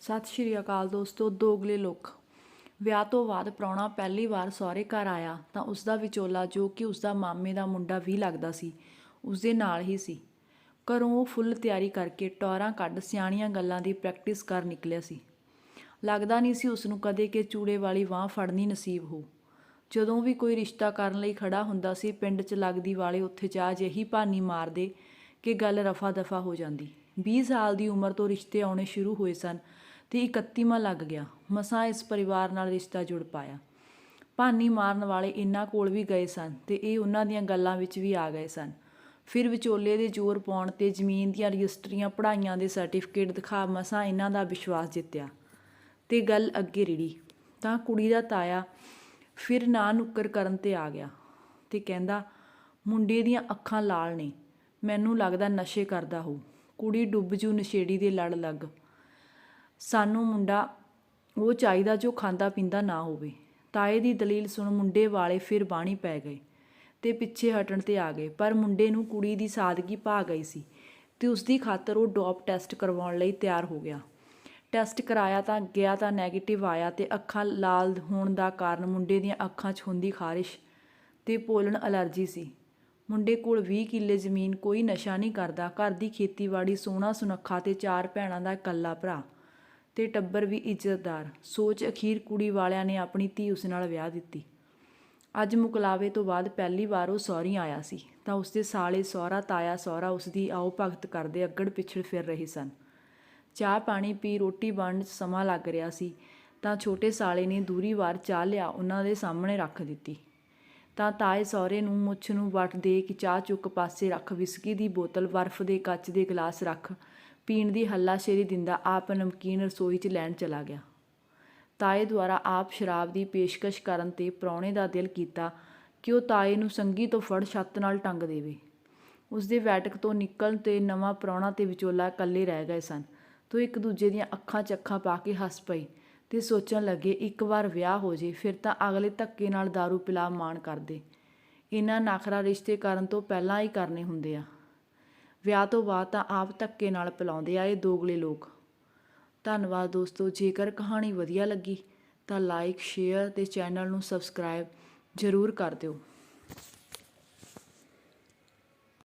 ਸਤਿ ਸ਼੍ਰੀ ਅਕਾਲ ਦੋਸਤੋ, ਦੋਗਲੇ ਲੋਕ। ਵਿਆਹ ਤੋਂ ਬਾਅਦ ਪ੍ਰਾਹੁਣਾ ਪਹਿਲੀ ਵਾਰ ਸਹੁਰੇ ਘਰ ਆਇਆ ਤਾਂ ਉਸ ਦਾ ਵਿਚੋਲਾ, ਜੋ ਕਿ ਉਸ ਦਾ ਮਾਮੇ ਦਾ ਮੁੰਡਾ ਵੀ ਲੱਗਦਾ ਸੀ ਉਸ ਦੇ ਨਾਲ ਹੀ ਸੀ। ਘਰੋਂ ਉਹ ਫੁੱਲ ਤਿਆਰੀ ਕਰਕੇ ਟੌਰਾਂ ਕੱਢ ਸਿਆਣੀਆਂ ਗੱਲਾਂ ਦੀ ਪ੍ਰੈਕਟਿਸ ਕਰ ਨਿਕਲਿਆ ਸੀ। ਲੱਗਦਾ ਨਹੀਂ ਸੀ ਉਸ ਨੂੰ ਕਦੇ ਕਿ ਚੂੜੇ ਵਾਲੀ ਬਾਹ ਫੜਨੀ ਨਸੀਬ ਹੋ ਜਦੋਂ ਵੀ ਕੋਈ ਰਿਸ਼ਤਾ ਕਰਨ ਲਈ ਖੜਾ ਹੁੰਦਾ ਸੀ, ਪਿੰਡ 'ਚ ਲੱਗਦੀ ਵਾਲੇ ਉੱਥੇ ਜਾ ਜਿਹੀ ਭਾਨੀ ਮਾਰਦੇ ਕਿ ਗੱਲ ਰਫਾ ਦਫਾ ਹੋ ਜਾਂਦੀ। 20 ਸਾਲ ਦੀ ਉਮਰ ਤੋਂ ਰਿਸ਼ਤੇ ਆਉਣੇ ਸ਼ੁਰੂ ਹੋਏ ਸਨ ਤੇ 31ਵਾਂ ਲੱਗ ਗਿਆ। ਮਸਾਂ ਇਸ ਪਰਿਵਾਰ ਨਾਲ ਰਿਸ਼ਤਾ ਜੁੜ ਪਾਇਆ। ਭਾਨੀ ਮਾਰਨ ਵਾਲੇ ਇਹਨਾਂ ਕੋਲ ਵੀ ਗਏ ਸਨ ਤੇ ਇਹ ਉਹਨਾਂ ਦੀਆਂ ਗੱਲਾਂ ਵਿੱਚ ਵੀ ਆ ਗਏ ਸਨ। ਫਿਰ ਵਿਚੋਲੇ ਦੇ ਜ਼ੋਰ ਪਾਉਣ ਤੇ ਜ਼ਮੀਨ ਦੀਆਂ ਰਜਿਸਟਰੀਆਂ, ਪੜ੍ਹਾਈਆਂ ਦੇ ਸਰਟੀਫਿਕੇਟ ਦਿਖਾ ਮਸਾਂ ਇਹਨਾਂ ਦਾ ਵਿਸ਼ਵਾਸ ਜਿੱਤਿਆ ਤੇ ਗੱਲ ਅੱਗੇ ਰਿੜੀ। ਤਾਂ ਕੁੜੀ ਦਾ ਤਾਇਆ ਫਿਰ ਨਾ ਨੁੱਕਰ ਕਰਨ ਤੇ ਆ ਗਿਆ ਤੇ ਕਹਿੰਦਾ, ਮੁੰਡੇ ਦੀਆਂ ਅੱਖਾਂ ਲਾਲ ਨੇ, ਮੈਨੂੰ ਲੱਗਦਾ ਨਸ਼ੇ ਕਰਦਾ ਹੋ ਕੁੜੀ ਡੁੱਬ ਜੂ, ਨਸ਼ੇੜੀ ਦੇ ਲੜ ਲੱਗ। ਸਾਨੂੰ ਮੁੰਡਾ, ਉਹ ਚਾਹੀਦਾ ਜੋ ਖਾਂਦਾ ਪੀਂਦਾ ਨਾ ਹੋਵੇ। ਤਾਏ ਦੀ ਦਲੀਲ ਸੁਣ ਮੁੰਡੇ ਵਾਲੇ ਫਿਰ ਬਾਣੀ ਪੈ ਗਏ ਤੇ ਪਿੱਛੇ ਹਟਣ ਤੇ ਆ ਗਏ। ਪਰ ਮੁੰਡੇ ਨੂੰ ਕੁੜੀ ਦੀ ਸਾਦਗੀ ਭਾ ਗਈ ਸੀ ਤੇ ਉਸ ਦੀ ਖਾਤਰ ਉਹ ਡੋਪ ਟੈਸਟ ਕਰਵਾਉਣ ਲਈ ਤਿਆਰ ਹੋ ਗਿਆ। ਟੈਸਟ ਕਰਾਇਆ ਤਾਂ ਗਿਆ ਤਾਂ 네ਗੇਟਿਵ ਆਇਆ ਤੇ ਅੱਖਾਂ ਲਾਲ ਹੋਣ ਦਾ ਕਾਰਨ ਮੁੰਡੇ ਦੀਆਂ ਅੱਖਾਂ 'ਚ ਹੁੰਦੀ ਖਾਰਿਸ਼ ਤੇ ਪੋਲਣ ਅਲਰਜੀ ਸੀ। ਮੁੰਡੇ ਕੋਲ 20 ਕਿੱਲੇ ਜ਼ਮੀਨ, ਕੋਈ ਨਸ਼ਾ ਨਹੀਂ ਕਰਦਾ। ਘਰ ਦੀ ਖੇਤੀਬਾੜੀ, ਸੋਹਣਾ ਸੁਨੱਖਾ ਤੇ ਚਾਰ ਭੈਣਾਂ ਦਾ ਇਕੱਲਾ ਭਰਾ ਤੇ ਟੱਬਰ ਵੀ ਇੱਜ਼ਤਦਾਰ। ਸੋਚ ਅਖੀਰ ਕੁੜੀ ਵਾਲਿਆਂ ਨੇ ਆਪਣੀ ਧੀ ਉਸ ਨਾਲ ਵਿਆਹ ਦਿੱਤੀ। ਅੱਜ ਮੁਕਲਾਵੇ ਤੋਂ ਬਾਅਦ ਪਹਿਲੀ ਵਾਰ ਉਹ ਸਹੁਰੀ ਆਇਆ ਸੀ। ਤਾਂ ਉਸਦੇ ਸਾਲੇ ਸਹੁਰਾ, ਤਾਇਆ ਸਹੁਰਾ ਉਸ ਦੀ ਆਓ ਭਗਤ ਕਰਦੇ ਅੱਗੜ ਪਿਛੜ ਫਿਰ ਰਹੇ ਸਨ। ਚਾਹ ਪਾਣੀ ਪੀ, ਰੋਟੀ ਬਣਨ 'ਚ ਸਮਾਂ ਲੱਗ ਰਿਹਾ ਸੀ ਤਾਂ ਛੋਟੇ ਸਾਲੇ ਨੇ ਦੂਰੀ ਵਾਰ ਚਾਹ ਲਿਆ, ਉਹਨਾਂ ਦੇ ਸਾਹਮਣੇ ਰੱਖ ਦਿੱਤੀ। ਤਾਂ ਤਾਏ ਸਹੁਰੇ ਨੂੰ ਮੁੱਛ ਨੂੰ ਵੱਟ ਦੇ ਕੇ ਚਾਹ ਚੁੱਕ ਪਾਸੇ ਰੱਖ, ਵਿਸਕੀ ਦੀ ਬੋਤਲ ਬਰਫ਼ ਦੇ ਕੱਚ ਦੇ ਗਲਾਸ ਰੱਖ, ਪੀਣ ਦੀ ਹੱਲਾਸ਼ੇਰੀ ਦਿੰਦਾ ਆਪ ਨਮਕੀਨ ਰਸੋਈ 'ਚ ਲੈਣ ਚਲਾ ਗਿਆ। ਤਾਏ ਦੁਆਰਾ ਆਪ ਸ਼ਰਾਬ ਦੀ ਪੇਸ਼ਕਸ਼ ਕਰਨ ਤੇ ਪ੍ਰਾਹੁਣੇ ਦਾ ਦਿਲ ਕੀਤਾ ਕਿ ਉਹ ਤਾਏ ਨੂੰ ਸੰਗੀ ਤੋਂ ਫੜ ਛੱਤ ਨਾਲ ਟੰਗ ਦੇਵੇ। ਉਸ ਦੇ ਵੈਟਕ ਤੋਂ ਨਿਕਲਣ ਤੇ ਨਵਾਂ ਪ੍ਰਾਹੁਣਾ ਤੇ ਵਿਚੋਲਾ ਇਕੱਲੇ ਰਹਿ ਗਏ ਸਨ। ਤੋ ਇੱਕ ਦੂਜੇ ਦੀਆਂ ਅੱਖਾਂ ਚੱਖਾਂ ਪਾ ਕੇ ਹੱਸ ਪਏ। ਤੇ ਸੋਚਣ ਲੱਗੇ, ਇੱਕ ਵਾਰ ਵਿਆਹ ਹੋ ਜੇ, ਫਿਰ ਤਾਂ ਅਗਲੇ ਧੱਕੇ ਨਾਲ दारू ਪਿਲਾ ਮਾਣ ਕਰਦੇ। ਇਹਨਾਂ ਨਖਰਾ ਰਿਸ਼ਤੇ ਕਰਨ ਤੋਂ ਪਹਿਲਾਂ ਹੀ ਕਰਨੇ ਹੁੰਦੇ ਆ। ਵਿਆਹ ਤੋਂ ਬਾਅਦ ਤਾਂ ਆਪ ਧੱਕੇ ਨਾਲ ਪਿਲਾਉਂਦੇ ਆ ਇਹ ਦੋਗਲੇ ਲੋਕ। ਧੰਨਵਾਦ ਦੋਸਤੋ, ਜੇਕਰ ਕਹਾਣੀ ਵਧੀਆ ਲੱਗੀ ਤਾਂ ਲਾਈਕ ਸ਼ੇਅਰ ਤੇ ਚੈਨਲ ਨੂੰ ਸਬਸਕ੍ਰਾਈਬ ਜ਼ਰੂਰ ਕਰ ਦਿਓ।